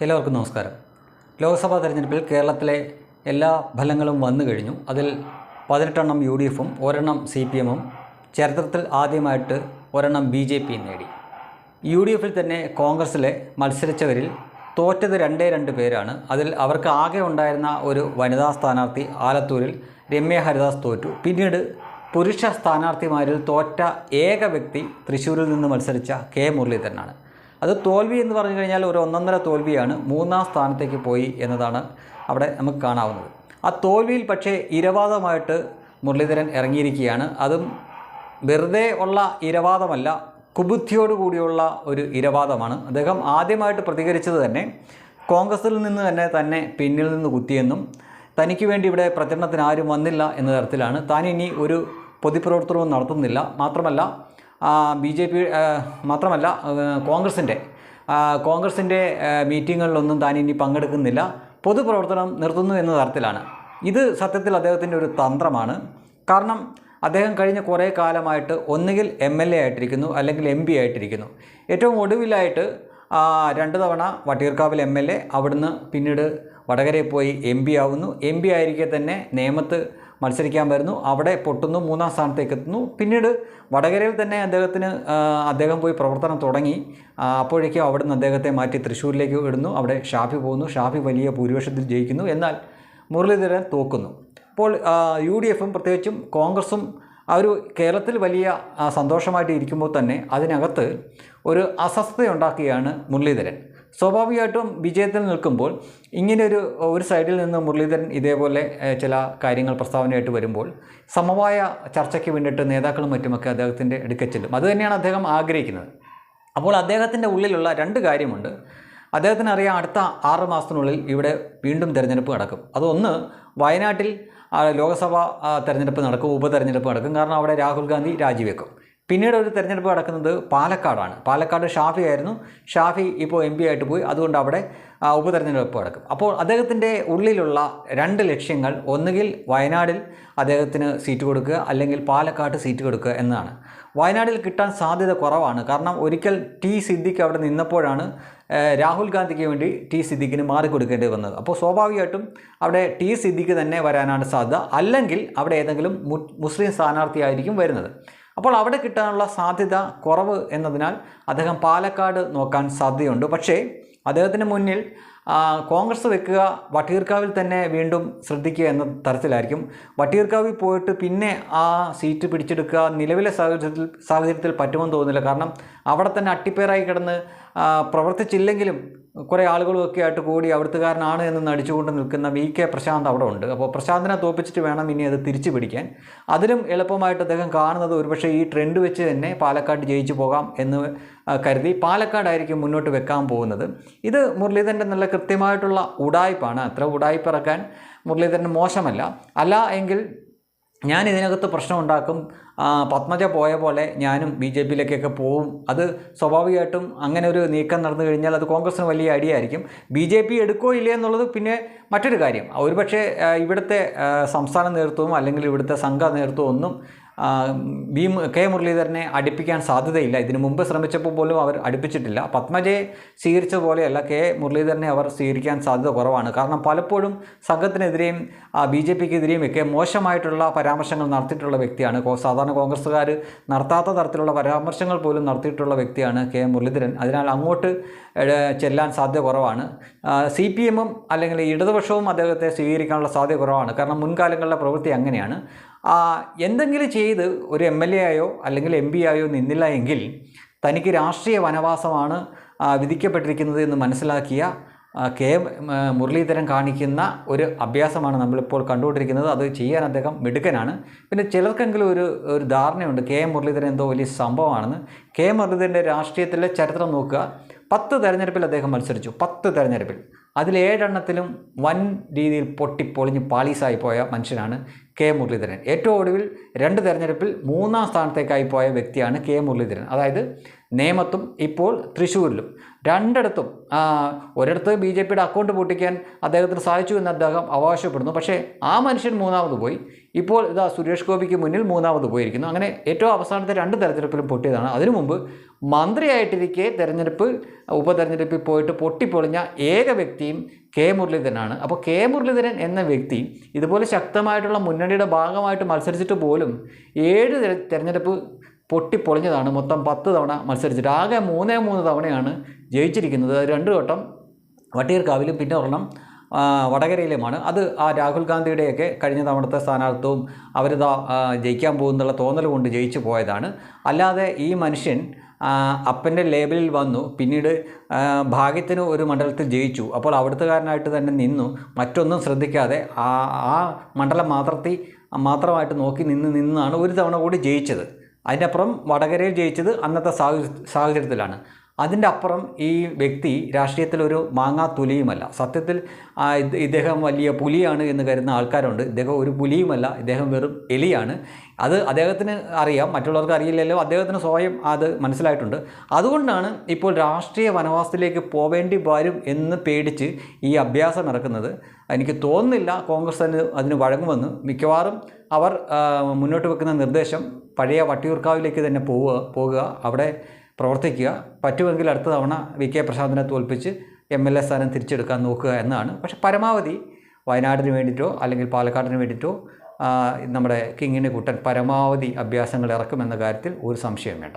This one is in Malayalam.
എല്ലാവർക്കും നമസ്കാരം. ലോക്സഭാ തെരഞ്ഞെടുപ്പിൽ കേരളത്തിലെ എല്ലാ ഫലങ്ങളും വന്നു കഴിഞ്ഞു. അതിൽ പതിനെട്ടെണ്ണം യു ഡി എഫും ഒരെണ്ണം സി പി എമ്മും ചരിത്രത്തിൽ ആദ്യമായിട്ട് ഒരെണ്ണം ബി ജെ പിയും നേടി. യു ഡി എഫിൽ തന്നെ കോൺഗ്രസ്സിലെ മത്സരിച്ചവരിൽ തോറ്റത് രണ്ടേ രണ്ട് പേരാണ്. അതിൽ അവർക്ക് ആകെ ഉണ്ടായിരുന്ന ഒരു വനിതാ സ്ഥാനാർത്ഥി ആലത്തൂരിൽ രമ്യ ഹരിദാസ് തോറ്റു. പിന്നീട് പുരുഷ സ്ഥാനാർത്ഥിമാരിൽ തോറ്റ ഏക വ്യക്തി തൃശ്ശൂരിൽ നിന്ന് മത്സരിച്ച കെ മുരളീധരനാണ്. അത് തോൽവി എന്ന് പറഞ്ഞു കഴിഞ്ഞാൽ ഒരു ഒന്നൊന്നര തോൽവിയാണ് മൂന്നാം സ്ഥാനത്തേക്ക് പോയി എന്നതാണ് അവിടെ നമുക്ക് കാണാവുന്നത്. ആ തോൽവിയിൽ പക്ഷേ ഇരവാദമായിട്ട് മുരളീധരൻ ഇറങ്ങിയിരിക്കുകയാണ്. അതും വെറുതെ ഉള്ള ഇരവാദമല്ല കുബുദ്ധിയോടുകൂടിയുള്ള ഒരു ഇരവാദമാണ്. അദ്ദേഹം ആദ്യമായിട്ട് പ്രതികരിച്ചത് തന്നെ കോൺഗ്രസിൽ നിന്ന് തന്നെ തന്നെ പിന്നിൽ നിന്ന് കുത്തിയെന്നും തനിക്ക് വേണ്ടി ഇവിടെ പ്രചരണത്തിന് ആരും വന്നില്ല എന്ന തരത്തിലാണ്. താൻ ഇനി ഒരു പൊതുപ്രവർത്തനവും നടത്തുന്നില്ല. മാത്രമല്ല ബി ജെ പി മാത്രമല്ല കോൺഗ്രസിന്റെ കോൺഗ്രസിന്റെ മീറ്റിങ്ങുകളിലൊന്നും താൻ ഇനി പങ്കെടുക്കുന്നില്ല. പൊതുപ്രവർത്തനം നിർത്തുന്നു എന്ന തരത്തിലാണ്. ഇത് സത്യത്തിൽ അദ്ദേഹത്തിന്റെ ഒരു തന്ത്രമാണ്. കാരണം അദ്ദേഹം കഴിഞ്ഞ കുറേ കാലമായിട്ട് ഒന്നുകിൽ എം എൽ എ ആയിട്ടിരിക്കുന്നു അല്ലെങ്കിൽ എം പി ആയിട്ടിരിക്കുന്നു. ഏറ്റവും ഒടുവിലായിട്ട് രണ്ട് തവണ വട്ടിയൂർക്കാവിൽ എം എൽ എ അവിടുന്ന് പിന്നീട് വടകരയിൽ പോയി എം പി ആവുന്നു. എം പി ആയിരിക്കെ തന്നെ നേമത്ത് മത്സരിക്കാൻ വരുന്നു. അവിടെ പൊട്ടുന്നു മൂന്നാം സ്ഥാനത്തേക്ക് എത്തുന്നു. പിന്നീട് വടകരയിൽ തന്നെ അദ്ദേഹത്തിന് അദ്ദേഹം പോയി പ്രവർത്തനം തുടങ്ങി. അപ്പോഴേക്കും അവിടുന്ന് അദ്ദേഹത്തെ മാറ്റി തൃശ്ശൂരിലേക്ക് ഇടുന്നു അവിടെ ഷാഫി പോകുന്നു. ഷാഫി വലിയ ഭൂരിപക്ഷത്തിൽ ജയിക്കുന്നു. എന്നാൽ മുരളീധരൻ തോക്കുന്നു. അപ്പോൾ യു ഡി എഫും പ്രത്യേകിച്ചും കോൺഗ്രസും ആ ഒരു കേരളത്തിൽ വലിയ സന്തോഷമായിട്ട് ഇരിക്കുമ്പോൾ തന്നെ അതിനകത്ത് ഒരു അസ്വസ്ഥതയുണ്ടാക്കുകയാണ് മുരളീധരൻ. സ്വാഭാവികമായിട്ടും വിജയത്തിൽ നിൽക്കുമ്പോൾ ഇങ്ങനെയൊരു ഒരു സൈഡിൽ നിന്ന് മുരളീധരൻ ഇതേപോലെ ചില കാര്യങ്ങൾ പ്രസ്താവനയായിട്ട് വരുമ്പോൾ സമവായ ചർച്ചയ്ക്ക് വേണ്ടിയിട്ട് നേതാക്കളും മറ്റുമൊക്കെ അദ്ദേഹത്തിന്റെ എടുക്കച്ചെല്ലും. ചെല്ലും അതുതന്നെയാണ് അദ്ദേഹം ആഗ്രഹിക്കുന്നത്. അപ്പോൾ അദ്ദേഹത്തിന്റെ ഉള്ളിലുള്ള രണ്ട് കാര്യമുണ്ട്. അദ്ദേഹത്തിന് അറിയാം അടുത്ത ആറ് മാസത്തിനുള്ളിൽ ഇവിടെ വീണ്ടും തിരഞ്ഞെടുപ്പ് നടക്കും. അതൊന്ന് വയനാട്ടിൽ ലോക്സഭാ തെരഞ്ഞെടുപ്പ് നടക്കും ഉപതെരഞ്ഞെടുപ്പ് നടക്കും. കാരണം അവിടെ രാഹുൽ ഗാന്ധി രാജിവെക്കും. പിന്നീട് ഒരു തെരഞ്ഞെടുപ്പ് നടക്കുന്നത് പാലക്കാടാണ്. പാലക്കാട് ഷാഫി ആയിരുന്നു. ഷാഫി ഇപ്പോൾ എം ആയിട്ട് പോയി. അതുകൊണ്ട് അവിടെ ഉപതെരഞ്ഞെടുപ്പ് നടക്കും. അപ്പോൾ അദ്ദേഹത്തിന്റെ ഉള്ളിലുള്ള രണ്ട് ലക്ഷ്യങ്ങൾ ഒന്നുകിൽ വയനാടിൽ അദ്ദേഹത്തിന് സീറ്റ് കൊടുക്കുക അല്ലെങ്കിൽ പാലക്കാട്ട് സീറ്റ് കൊടുക്കുക എന്നതാണ്. വയനാട്ടിൽ കിട്ടാൻ സാധ്യത കുറവാണ്. കാരണം ഒരിക്കൽ ടി സിദ്ദിഖ് അവിടെ നിന്നപ്പോഴാണ് രാഹുൽ ഗാന്ധിക്ക് വേണ്ടി ടി സിദ്ദിഖിന് മാറിക്കൊടുക്കേണ്ടി വന്നത്. അപ്പോൾ സ്വാഭാവികമായിട്ടും അവിടെ ടി സിദ്ദിഖ് തന്നെ വരാനാണ് സാധ്യത. അല്ലെങ്കിൽ അവിടെ ഏതെങ്കിലും മുസ്ലിം സ്ഥാനാർത്ഥിയായിരിക്കും വരുന്നത്. അപ്പോൾ അവിടെ കിട്ടാനുള്ള സാധ്യത കുറവ് എന്നതിനാൽ അദ്ദേഹം പാലക്കാട് നോക്കാൻ സാധ്യതയുണ്ട്. പക്ഷേ അദ്ദേഹത്തിന് മുന്നിൽ കോൺഗ്രസ് വെക്കുക വട്ടിയൂർക്കാവിൽ തന്നെ വീണ്ടും ശ്രദ്ധിക്കുക എന്ന തരത്തിലായിരിക്കും. വട്ടിയൂർക്കാവിൽ പോയിട്ട് പിന്നെ ആ സീറ്റ് പിടിച്ചെടുക്കുക നിലവിലെ സാഹചര്യത്തിൽ സാഹചര്യത്തിൽ പറ്റുമെന്ന് തോന്നുന്നില്ല. കാരണം അവിടെ തന്നെ അട്ടിപ്പേറായി കിടന്ന് പ്രവർത്തിച്ചില്ലെങ്കിലും കുറേ ആളുകളുമൊക്കെ ആയിട്ട് കൂടി അവിടുത്തുകാരനാണ് എന്ന് നടിച്ചുകൊണ്ട് നിൽക്കുന്ന വി കെ പ്രശാന്ത് അവിടെ ഉണ്ട്. അപ്പോൾ പ്രശാന്തിനെ തോപ്പിച്ചിട്ട് വേണം ഇനി അത് തിരിച്ചു പിടിക്കാൻ. അതിലും എളുപ്പമായിട്ട് അദ്ദേഹം കാണുന്നത് ഒരുപക്ഷെ ഈ ട്രെൻഡ് വെച്ച് തന്നെ പാലക്കാട് ജയിച്ചു പോകാം എന്ന് കരുതി. പാലക്കാടായിരിക്കും മുന്നോട്ട് വെക്കാൻ പോകുന്നത്. ഇത് മുരളീധരന്റെ നല്ല കൃത്യമായിട്ടുള്ള ഉടായ്പാണ്. അത്ര ഉടായ്പ ഇറക്കാൻ മുരളീധരൻ മോശമല്ല. അല്ല എങ്കിൽ ഞാൻ ഇതിനകത്ത് പ്രശ്നമുണ്ടാക്കും. പത്മജ പോയ പോലെ ഞാനും ബി ജെ പിയിലേക്കൊക്കെ പോവും. അത് സ്വാഭാവികമായിട്ടും അങ്ങനെ ഒരു നീക്കം നടന്നു കഴിഞ്ഞാൽ അത് കോൺഗ്രസിന് വലിയ അടിയായിരിക്കും. ബി ജെ പി എടുക്കോ ഇല്ലേ എന്നുള്ളത് പിന്നെ മറ്റൊരു കാര്യം. ഒരുപക്ഷെ ഇവിടുത്തെ സംസ്ഥാന നേതൃത്വവും അല്ലെങ്കിൽ ഇവിടുത്തെ സംഘ നേതൃത്വം ഒന്നും ബി കെ മുരളീധരനെ അടുപ്പിക്കാൻ സാധ്യതയില്ല. ഇതിനു മുമ്പ് ശ്രമിച്ചപ്പോൾ പോലും അവർ അടുപ്പിച്ചിട്ടില്ല. പത്മജയെ സ്വീകരിച്ച പോലെയല്ല കെ മുരളീധരനെ അവർ സ്വീകരിക്കാൻ സാധ്യത കുറവാണ്. കാരണം പലപ്പോഴും സംഘത്തിനെതിരെയും ബി ജെ പിക്കെതിരെയും ഒക്കെ മോശമായിട്ടുള്ള പരാമർശങ്ങൾ നടത്തിയിട്ടുള്ള വ്യക്തിയാണ്. സാധാരണ കോൺഗ്രസ്സുകാർ നടത്താത്ത തരത്തിലുള്ള പരാമർശങ്ങൾ പോലും നടത്തിയിട്ടുള്ള വ്യക്തിയാണ് കെ മുരളീധരൻ. അതിനാൽ അങ്ങോട്ട് ചെല്ലാൻ സാധ്യത കുറവാണ്. സി പി എമ്മും അല്ലെങ്കിൽ ഇടതുപക്ഷവും അദ്ദേഹത്തെ സ്വീകരിക്കാനുള്ള സാധ്യത കുറവാണ്. കാരണം മുൻകാലങ്ങളിലെ പ്രവൃത്തി അങ്ങനെയാണ്. എന്തെങ്കിലും ചെയ്ത് ഒരു എം എൽ എ ആയോ അല്ലെങ്കിൽ എം പി ആയോ നിന്നില്ല എങ്കിൽ തനിക്ക് രാഷ്ട്രീയ വനവാസമാണ് വിധിക്കപ്പെട്ടിരിക്കുന്നത് എന്ന് മനസ്സിലാക്കിയ കെ മുരളീധരൻ കാണിക്കുന്ന ഒരു അഭ്യാസമാണ് നമ്മളിപ്പോൾ കണ്ടുകൊണ്ടിരിക്കുന്നത്. അത് ചെയ്യാൻ അദ്ദേഹം മിടുക്കനാണ്. പിന്നെ ചിലർക്കെങ്കിലും ഒരു ഒരു ധാരണയുണ്ട്. കെ എം മുരളീധരൻ എന്തോ വലിയ സംഭവമാണെന്ന്. കെ മുരളീധരന്റെ രാഷ്ട്രീയത്തിലെ ചരിത്രം നോക്കുക. പത്ത് തെരഞ്ഞെടുപ്പിൽ അദ്ദേഹം മത്സരിച്ചു. പത്ത് തെരഞ്ഞെടുപ്പിൽ. അതിൽ ഏഴെണ്ണത്തിലും വൻ രീതിയിൽ പൊട്ടിപ്പൊളിഞ്ഞ് പാളീസായി പോയ മനുഷ്യനാണ് കെ മുരളീധരൻ. ഏറ്റവും ഒടുവിൽ രണ്ട് തെരഞ്ഞെടുപ്പിൽ മൂന്നാം സ്ഥാനത്തേക്കായി പോയ വ്യക്തിയാണ് കെ മുരളീധരൻ. അതായത് നേമത്തും ഇപ്പോൾ തൃശ്ശൂരിലും. രണ്ടിടത്തും ഒരിടത്ത് ബി ജെ പിയുടെ അക്കൗണ്ട് പൊട്ടിക്കാൻ അദ്ദേഹത്തിന് സാധിച്ചു എന്ന് അദ്ദേഹം അവകാശപ്പെടുന്നു. പക്ഷേ ആ മനുഷ്യൻ മൂന്നാമത് പോയി. ഇപ്പോൾ ഇതാ സുരേഷ് ഗോപിക്ക് മുന്നിൽ മൂന്നാമത് പോയിരിക്കുന്നു. അങ്ങനെ ഏറ്റവും അവസാനത്തെ രണ്ട് തെരഞ്ഞെടുപ്പിലും പൊട്ടിയതാണ്. അതിനു മുമ്പ് മന്ത്രിയായിട്ടിരിക്കെ തെരഞ്ഞെടുപ്പ് ഉപതെരഞ്ഞെടുപ്പിൽ പോയിട്ട് പൊട്ടിപ്പൊളിഞ്ഞ ഏക വ്യക്തിയും കെ മുരളീധരനാണ്. അപ്പോൾ കെ മുരളീധരൻ എന്ന വ്യക്തി ഇതുപോലെ ശക്തമായിട്ടുള്ള മുന്നണിയുടെ ഭാഗമായിട്ട് മത്സരിച്ചിട്ട് പോലും ഏഴ് തെര- തെരഞ്ഞെടുപ്പ് പൊട്ടിപ്പൊളിഞ്ഞതാണ്. മൊത്തം പത്ത് തവണ മത്സരിച്ചിട്ട് ആകെ മൂന്നേ മൂന്ന് തവണയാണ് ജയിച്ചിരിക്കുന്നത്. രണ്ട് വട്ടം വട്ടിയൂർക്കാവിലും പിന്നെ ഒരെണ്ണം വടകരയിലുമാണ്. അത് ആ രാഹുൽ ഗാന്ധിയുടെയൊക്കെ കഴിഞ്ഞ തവണത്തെ സ്ഥാനാർത്ഥവും അവരിതാ ജയിക്കാൻ പോകുന്നുള്ള തോന്നൽ കൊണ്ട് ജയിച്ചു പോയതാണ്. അല്ലാതെ ഈ മനുഷ്യൻ അപ്പന്റെ ലേബലിൽ വന്നു. പിന്നീട് ഭാഗ്യത്തിന് ഒരു മണ്ഡലത്തിൽ ജയിച്ചു. അപ്പോൾ അവിടുത്തുകാരനായിട്ട് തന്നെ നിന്നു. മറ്റൊന്നും ശ്രദ്ധിക്കാതെ ആ ആ മണ്ഡലം മാത്രത്തിൽ മാത്രമായിട്ട് നോക്കി നിന്ന് നിന്നാണ് ഒരു തവണ കൂടി ജയിച്ചത്. അതിനപ്പുറം വടകരയിൽ ജയിച്ചത് അന്നത്തെ സാഹചര്യ സാഹചര്യത്തിലാണ്. അതിന്റെ അപ്പുറം ഈ വ്യക്തി രാഷ്ട്രീയത്തിലൊരു മാങ്ങാ തുലിയുമല്ല. സത്യത്തിൽ ഇദ്ദേഹം വലിയ പുലിയാണ് എന്ന് കരുതുന്ന ആൾക്കാരുണ്ട്. ഇദ്ദേഹം ഒരു പുലിയുമല്ല ഇദ്ദേഹം വെറും എലിയാണ്. അത് അദ്ദേഹത്തിന് അറിയാം മറ്റുള്ളവർക്ക് അറിയില്ലല്ലോ. അദ്ദേഹത്തിന് സ്വയം അത് മനസ്സിലായിട്ടുണ്ട്. അതുകൊണ്ടാണ് ഇപ്പോൾ രാഷ്ട്രീയ വനവാസത്തിലേക്ക് പോവേണ്ടി വരും എന്ന് പേടിച്ച് ഈ അഭ്യാസം ഇറക്കുന്നത് എനിക്ക് തോന്നുന്നില്ല കോൺഗ്രസ് അതിന് അതിന് വഴങ്ങുമെന്ന്. മിക്കവാറും അവർ മുന്നോട്ട് വെക്കുന്ന നിർദ്ദേശം പഴയ വട്ടിയൂർക്കാവിലേക്ക് തന്നെ പോവുക പോകുക അവിടെ പ്രവർത്തിക്കുക. പറ്റുമെങ്കിൽ അടുത്ത തവണ വി കെ പ്രശാന്തിനെ തോൽപ്പിച്ച് എം എൽ എ സ്ഥാനം തിരിച്ചെടുക്കാൻ നോക്കുക എന്നാണ്. പക്ഷേ പരമാവധി വയനാടിന് വേണ്ടിയിട്ടോ അല്ലെങ്കിൽ പാലക്കാടിന് വേണ്ടിയിട്ടോ നമ്മുടെ കിങ്ങിന് കുട്ടൻ പരമാവധി അഭ്യാസങ്ങൾ ഇറക്കുമെന്ന കാര്യത്തിൽ ഒരു സംശയം വേണ്ട.